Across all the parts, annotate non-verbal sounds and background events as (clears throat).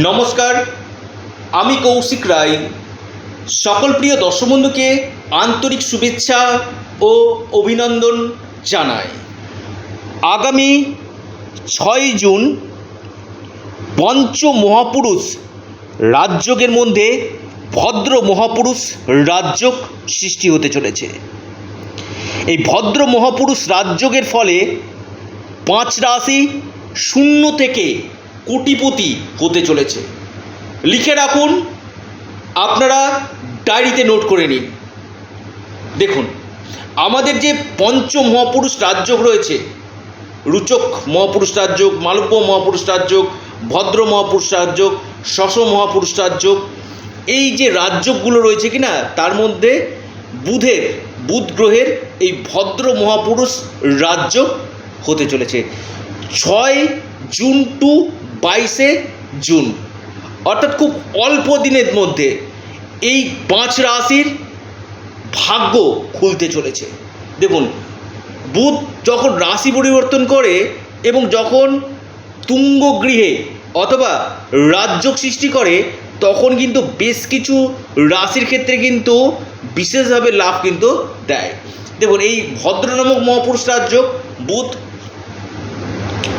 নমস্কার, আমি কৌশিক রায়। সকল প্রিয় দর্শক বন্ধুকে আন্তরিক শুভেচ্ছা ও অভিনন্দন জানাই। আগামী ছয় জুন পঞ্চ মহাপুরুষ রাজযোগের মধ্যে ভদ্র মহাপুরুষ রাজযোগ সৃষ্টি হতে চলেছে। এই ভদ্র মহাপুরুষ রাজযোগের ফলে পাঁচ রাশি শূন্য থেকে কোটিপতি হতে চলেছে। লিখে রাখুন, আপনারা ডায়েরিতে নোট করে নিন। দেখুন, আমাদের যে পঞ্চ মহাপুরুষ রাজযোগ রয়েছে, রুচক মহাপুরুষ রাজযোগ, মালব্য মহাপুরুষ রাজযোগ, ভদ্র মহাপুরুষ রাজযোগ, শশ মহাপুরুষ রাজযোগ, এই যে রাজযোগগুলো রয়েছে কি না তার মধ্যে বুধের, বুধ গ্রহের এই ভদ্র মহাপুরুষ রাজযোগ হতে চলেছে। ছয় জুন টু বাইশে জুন। অর্থাৎ খুব অল্প দিনের মধ্যে এই পাঁচ রাশির ভাগ্য খুলতে চলেছে। দেখুন, বুধ যখন রাশি পরিবর্তন করে এবং যখন তুঙ্গ গৃহে অথবা রাজযোগ সৃষ্টি করে, তখন কিন্তু বেশ কিছু রাশির ক্ষেত্রে কিন্তু বিশেষভাবে লাভ কিন্তু দেয়। দেখুন, এই ভদ্র নামক মহাপুরুষ রাজযোগ বুধ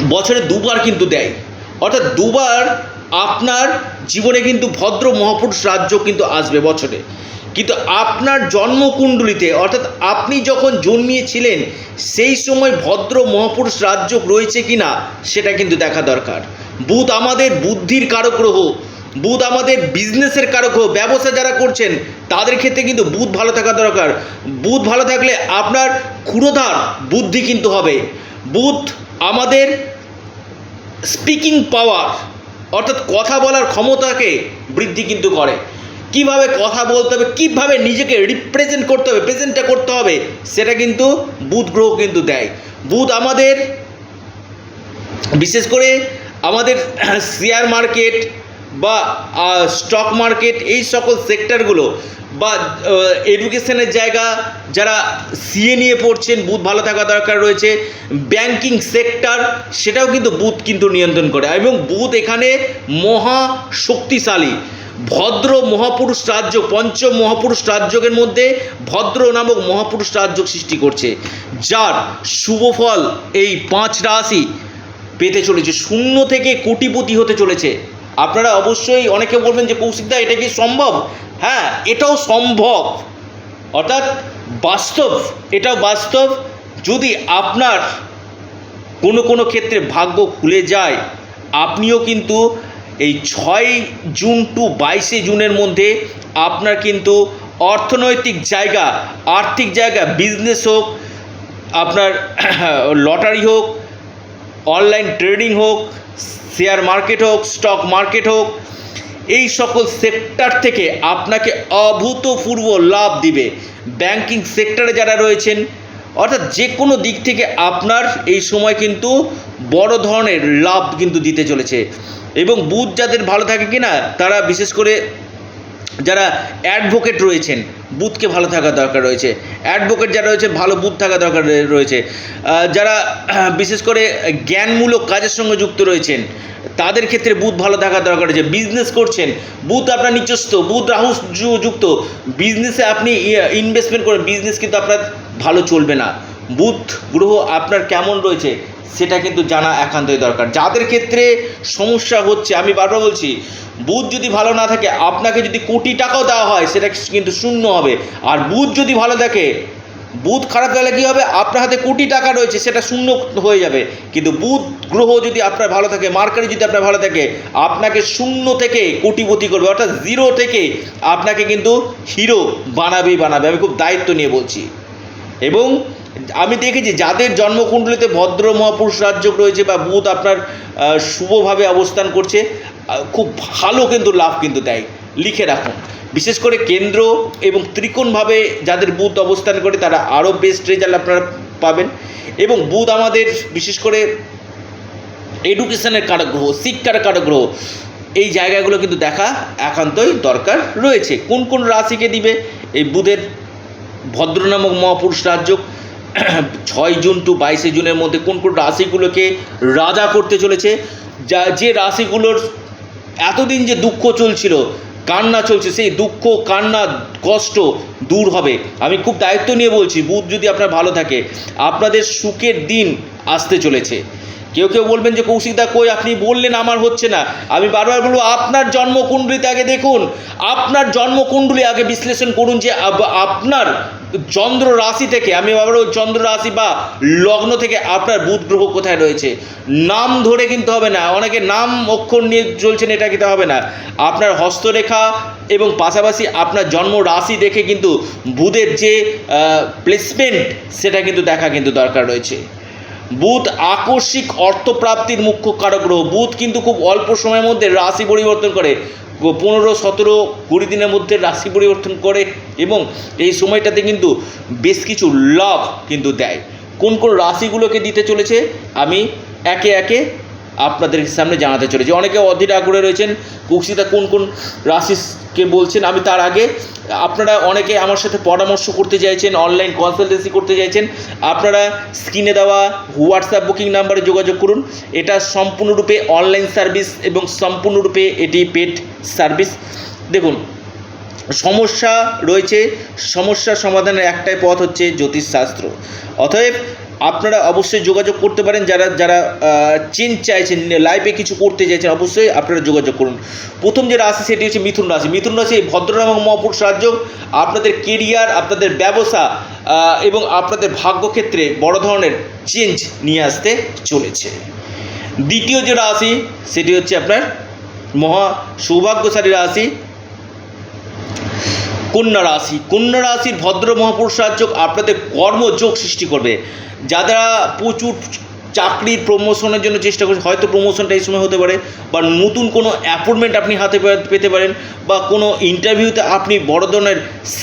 বছরে দুবার কিন্তু দেয়। অর্থাৎ দুবার আপনার জীবনে কিন্তু ভদ্র মহাপুরুষ রাজ্য কিন্তু আসবে বছরে। কিন্তু আপনার জন্মকুণ্ডলিতে, অর্থাৎ আপনি যখন জন্মিয়েছিলেন, সেই সময় ভদ্র মহাপুরুষ রাজ্য রয়েছে কি না সেটা কিন্তু দেখা দরকার। বুধ আমাদের বুদ্ধির কারক গ্রহ, বুধ আমাদের বিজনেসের কারক গ্রহ, ব্যবসা যারা করছেন, তাদের ক্ষেত্রে কিন্তু বুধ ভালো থাকা দরকার। বুধ ভালো থাকলে আপনার ক্ষুরোধার বুদ্ধি কিন্তু হবে। বুধ আমাদের স্পিকিং পাওয়ার অর্থাৎ কথা বলার ক্ষমতাকে বৃদ্ধি কিন্তু করে। কীভাবে কথা বলতে হবে, কীভাবে নিজেকে রিপ্রেজেন্ট করতে হবে প্রেজেন্টটা করতে হবে, সেটা কিন্তু বুধ গ্রহ কিন্তু দেয়। বুধ আমাদের, বিশেষ করে আমাদের শেয়ার মার্কেট বা স্টক মার্কেট এই সকল সেক্টরগুলো বা এডুকেশনের জায়গা যারা সিএ নিয়ে পড়ছেন, বুথ ভালো থাকা দরকার রয়েছে ব্যাংকিং সেক্টর সেটাও কিন্তু বুথ কিন্তু নিয়ন্ত্রণ করে। এবং বুথ এখানে মহা শক্তিশালী। ভদ্র মহাপুরুষ রাজ্য পঞ্চ মহাপুরুষ রাজ্যের মধ্যে ভদ্র নামক মহাপুরুষ রাজ্য সৃষ্টি করছে, যার শুভ ফল এই পাঁচ রাশি পেতে চলেছে। শূন্য থেকে কোটিপতি হতে চলেছে। আপনারা অবশ্যই অনেকে বলবেন যে কৌশিকদা এটা কি সম্ভব? হ্যাঁ এটাও সম্ভব। অর্থাৎ বাস্তব, এটাও বাস্তব। যদি আপনার কোনো কোনো ক্ষেত্রে ভাগ্য খুলে যায়, আপনিও কিন্তু এই ছয় জুন টু বাইশে জুনের মধ্যে আপনার কিন্তু অর্থনৈতিক জায়গা, আর্থিক জায়গা, বিজনেস হোক, আপনার (clears throat) লটারি হোক, অনলাইন ট্রেডিং হোক শেয়ার মার্কেট হোক, স্টক মার্কেট হোক, এই সকল সেক্টর থেকে আপনাকে অভূতপূর্ব লাভ দিবে। ব্যাংকিং সেক্টরে যারা রয়েছেন, অর্থাৎ যে কোনো দিক থেকে আপনার এই সময় কিন্তু বড় ধরনের লাভ কিন্তু দিতে চলেছে। এবং বুধ যাদের ভালো থাকে কি না তারা বিশেষ করে যারা অ্যাডভোকেট রয়েছেন বুথকে ভালো থাকা দরকার রয়েছে। অ্যাডভোকেট যারা রয়েছে, ভালো বুথ থাকা দরকার রয়েছে। যারা (clears throat) বিশেষ করে জ্ঞানমূলক কাজের সঙ্গে যুক্ত রয়েছেন, তাদের ক্ষেত্রে বুথ ভালো থাকা দরকার রয়েছে। বিজনেস করছেন, বুথ আপনার নিচস্থ বুথ রাহু যুক্ত। বিজনেসে আপনি ইনভেস্টমেন্ট করেন বিজনেস কিন্তু আপনার ভালো চলবে না। বুথ, গ্রহ আপনার কেমন রয়েছে? সেটা কিন্তু জানা একান্তই দরকার। যাদের ক্ষেত্রে সমস্যা হচ্ছে, আমি বারবার বলছি বুধ যদি ভালো না থাকে, আপনাকে যদি কোটি টাকাও দেওয়া হয়, সেটা কিন্তু শূন্য হবে। আর বুধ যদি ভালো থাকে বুধ খারাপ থাকলে কী হবে? আপনার হাতে কোটি টাকা রয়েছে, সেটা শূন্য হয়ে যাবে। কিন্তু বুধ গ্রহ যদি আপনার ভালো থাকে, মার্কারি যদি আপনার ভালো থাকে, আপনাকে শূন্য থেকে কোটিপতি করবে, অর্থাৎ জিরো থেকে আপনাকে কিন্তু হিরো বানাবেই বানাবে। আমি খুব দায়িত্ব নিয়ে বলছি। এবং আমি দেখেছি যাদের জন্মকুণ্ডলিতে ভদ্র মহাপুরুষ রাজ্য রয়েছে বা বুধ আপনার শুভভাবে অবস্থান করছে খুব ভালো কিন্তু লাভ কিন্তু দেয়। লিখে রাখুন। বিশেষ করে কেন্দ্র এবং ত্রিকোণভাবে যাদের বুধ অবস্থান করে, তারা আরও বেস্ট রেজাল্ট আপনারা পাবেন। এবং বুধ আমাদের, বিশেষ করে এডুকেশনের কারক গ্রহ শিক্ষার কারক গ্রহ এই জায়গাগুলো কিন্তু দেখা একান্তই দরকার রয়েছে। কোন কোন রাশিকে দিবে? এই বুধের ভদ্র নামক মহাপুরুষ রাজ্য (clears throat) ছয় জুন টু বাইশে জুনের মধ্যে কোন কোন রাশিগুলোকে রাজা করতে চলেছে? যা, যে রাশিগুলোর এতদিন যে দুঃখ চলছিল, কান্না চলছে, সেই দুঃখ, কান্না, কষ্ট দূর হবে। আমি খুব দায়িত্ব নিয়ে বলছি, বুধ যদি আপনার ভালো থাকে, আপনাদের সুখের দিন আসতে চলেছে। কেউ কেউ বলবেন যে কৌশিকদা কই আপনি বললেন আমার হচ্ছে না। আমি বারবার বলব, আপনার জন্মকুণ্ডলিতে আগে দেখুন, আপনার জন্মকুণ্ডলী আগে বিশ্লেষণ করুন যে আপনার চন্দ্র রাশি থেকে, আমি আবারও চন্দ্র রাশি বা লগ্ন থেকে আপনার বুধ গ্রহ কোথায় রয়েছে? নাম ধরে কিন্তু হবে না, অনেকে নাম অক্ষর নিয়ে চলছেন এটা কিন্তু হবে না। আপনার হস্তরেখা এবং পাশাপাশি আপনার জন্ম রাশি দেখে কিন্তু বুধের যে প্লেসমেন্ট সেটা কিন্তু দেখা কিন্তু দরকার রয়েছে। বুধ আকস্মিক অর্থপ্রাপ্তির মুখ্য কারক গ্রহ, বুধ কিন্তু খুব অল্প সময়ের মধ্যে রাশি পরিবর্তন করে। পনেরো, সতেরো, কুড়ি দিনের মধ্যে রাশি পরিবর্তন করে এবং এই সময়টাতে কিন্তু বেশ কিছু লাভ কিন্তু দেয়। কোন কোন রাশিগুলোকে দিতে চলেছে? আমি একে একে আপনাদের সামনে জানাতে চলেছি। অনেকে অধীর আগ্রহে রয়েছেন কৌশিতা কোন কোন রাশিকে বলছেন, আমি তার আগে আপনারা অনেকে আমার সাথে পরামর্শ করতে চাইছেন অনলাইন কনসালটেন্সি করতে চাইছেন, আপনারা স্ক্রিনে দেওয়া হোয়াটসঅ্যাপ বুকিং নাম্বারে যোগাযোগ করুন। এটা সম্পূর্ণরূপে অনলাইন সার্ভিস এবং সম্পূর্ণরূপে এটি পেড সার্ভিস দেখুন, সমস্যা রয়েছে, সমস্যা সমাধানের একটাই পথ হচ্ছে জ্যোতিষশাস্ত্র। অতএব আপনারা অবশ্যই যোগাযোগ করতে পারেন, যারা যারা চেঞ্জ চাইছেন লাইফে কিছু করতে চাইছেন, অবশ্যই আপনারা যোগাযোগ করুন। প্রথম যে রাশি সেটি হচ্ছে মিথুন রাশি। মিথুন রাশি এই ভদ্রনাম এবং মহাপুরুষ রাজ্য, আপনাদের কেরিয়ার আপনাদের ব্যবসা এবং আপনাদের ভাগ্যক্ষেত্রে বড় ধরনের চেঞ্জ নিয়ে আসতে চলেছে। দ্বিতীয় যে রাশি, সেটি হচ্ছে আপনার মহা সৌভাগ্যশালী রাশি কন্যা রাশি, কন্যা রাশির ভদ্র মহাপুরুষ রাজ্য আপনাদের কর্মযোগ সৃষ্টি করবে। যারা প্রচুর চাকরির প্রমোশনের জন্য চেষ্টা করছে, হয়তো প্রমোশনটা এই সময় হতে পারে, বা নতুন কোনো অ্যাপয়েন্টমেন্ট আপনি হাতে পেতে পারেন, বা কোনো ইন্টারভিউতে আপনি বড় ধরনের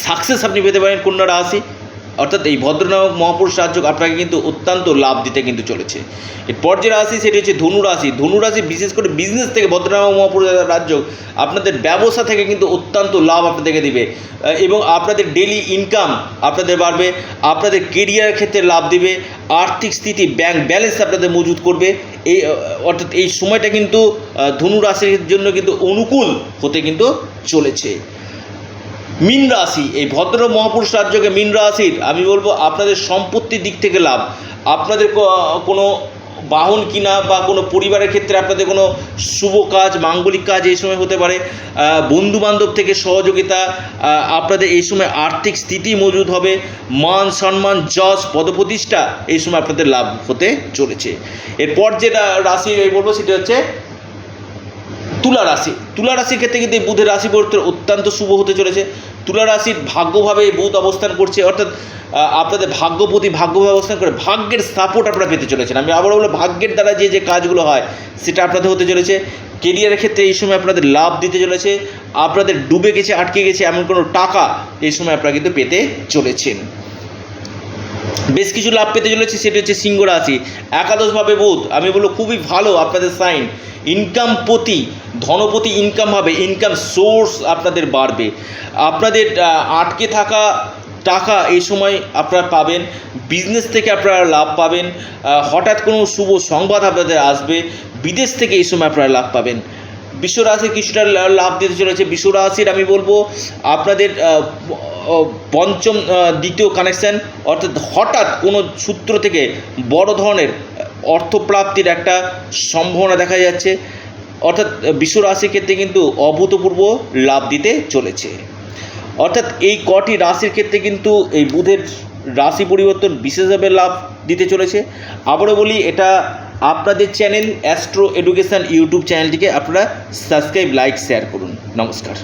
সাকসেস আপনি পেতে পারেন কন্যা রাশি। অর্থাৎ এই ভদ্রনামক মহাপুরুষ রাজ্য আপনাকে কিন্তু অত্যন্ত লাভ দিতে কিন্তু চলেছে। এরপর যে রাশি, সেটি হচ্ছে ধনু রাশি। বিশেষ করে বিজনেস থেকে ভদ্রনামক মহাপুরুষ রাজ্য আপনাদের ব্যবসা থেকে কিন্তু অত্যন্ত লাভ আপনাদেরকে দিবে। এবং আপনাদের ডেলি ইনকাম আপনাদের বাড়বে, আপনাদের কেরিয়ারের ক্ষেত্রে লাভ দিবে, আর্থিক স্থিতি ব্যাংক ব্যালেন্স আপনাদের মজুত করবে। এই অর্থাৎ এই সময়টা কিন্তু ধনু রাশির জন্য কিন্তু অনুকূল হতে কিন্তু চলেছে। মীন রাশি, এই ভদ্র মহাপুরুষ রাজ্যকে মীন রাশির, আমি বলব আপনাদের সম্পত্তির দিক থেকে লাভ। আপনাদের কোনো বাহন কিনা বা কোনো পরিবারের ক্ষেত্রে আপনাদের কোনো শুভ কাজ, মাঙ্গলিক কাজ এই সময় হতে পারে। বন্ধু বান্ধব থেকে সহযোগিতা আপনাদের এই সময় আর্থিক স্থিতি মজুদ হবে। মান সম্মান, যশ, পদপ্রতিষ্ঠা এই সময় আপনাদের লাভ হতে চলেছে। এরপর যেটা রাশি বলব সেটা হচ্ছে তুলা রাশি, তুলা রাশির ক্ষেত্রে কিন্তু এই বুধের রাশি পরিবর্তন অত্যন্ত শুভ হতে চলেছে। তুলা রাশির ভাগ্যভাবে এই বুধ অবস্থান করছে, অর্থাৎ আপনাদের ভাগ্যপতি ভাগ্যভাবে অবস্থান করে ভাগ্যের সাপোর্ট আপনারা পেতে চলেছেন। আমি আবার বলব, ভাগ্যের দ্বারা যে যে কাজগুলো হয়, সেটা আপনাদের হতে চলেছে। কেরিয়ারের ক্ষেত্রে এই সময় আপনাদের লাভ দিতে চলেছে। আপনাদের ডুবে গেছে, আটকে গেছে, এমন কোনো টাকা এই সময় আপনারা কিন্তু পেতে চলেছেন। বেশ কিছু লাভ পেতে চলেছে, সেটা হচ্ছে সিংহ রাশি। একাদশভাবে বোধ, আমি বলব খুবই ভালো আপনাদের সাইন ইনকাম প্রতি ধনপতি ইনকাম হবে ইনকাম সোর্স আপনাদের বাড়বে। আপনাদের আটকে থাকা টাকা এই সময় আপনারা পাবেন বিজনেস থেকে আপনারা লাভ পাবেন হঠাৎ কোনো শুভ সংবাদ আপনাদের আসবে, বিদেশ থেকে এই সময় আপনারা লাভ পাবেন। বিশ্বরাশি কিছুটা লাভ দিতে চলেছে, বিশ্বরাশির আমি বলব, আপনাদের পঞ্চম দ্বিতীয় কানেকশান অর্থাৎ হঠাৎ কোনো সূত্র থেকে বড় ধরনের অর্থপ্রাপ্তির একটা সম্ভাবনা দেখা যাচ্ছে। অর্থাৎ বিশ্বরাশির ক্ষেত্রে কিন্তু অভূতপূর্ব লাভ দিতে চলেছে। অর্থাৎ এই কটি রাশির ক্ষেত্রে কিন্তু এই বুধের রাশি পরিবর্তন বিশেষভাবে লাভ দিতে চলেছে। আবারও বলি, এটা আপনাদের চ্যানেল অ্যাস্ট্রো এডুকেশান ইউটিউব চ্যানেলটিকে আপনারা সাবস্ক্রাইব, লাইক, শেয়ার করুন। নমস্কার।